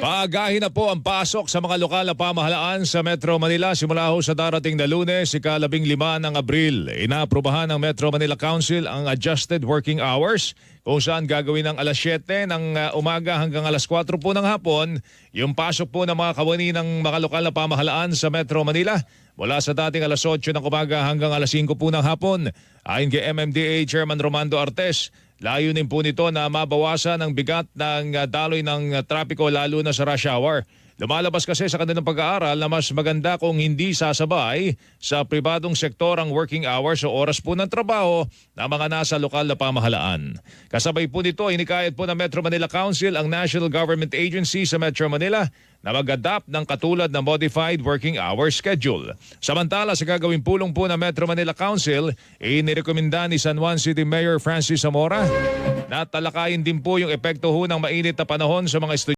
Paagahin na po ang pasok sa mga lokal na pamahalaan sa Metro Manila. Simula ho sa darating na lunes, ikalabing lima ng Abril. Inaaprubahan ng Metro Manila Council ang adjusted working hours kung saan gagawin ng alas 7 ng umaga hanggang alas 4 po ng hapon yung pasok po ng mga kawani ng mga lokal na pamahalaan sa Metro Manila mula sa dating alas 8 ng umaga hanggang alas 5 po ng hapon. Ayon kay MMDA Chairman Romando Artes, layunin po nito na mabawasan ang bigat ng uh, daloy ng uh, trapiko lalo na sa rush hour. Lumalabas kasi sa kanilang pag-aaral na mas maganda kung hindi sasabay sa pribadong sektor ang working hours o oras po ng trabaho ng mga nasa lokal na pamahalaan. Kasabay po nito, inikayat po ng Metro Manila Council ang National Government Agency sa Metro Manila na mag-adapt ng katulad ng modified working hour schedule. Samantala sa gagawing pulong po ng Metro Manila Council, inirekomenda ni San Juan City Mayor Francis Zamora na talakayin din po yung epekto ho ng mainit na panahon sa mga estudyante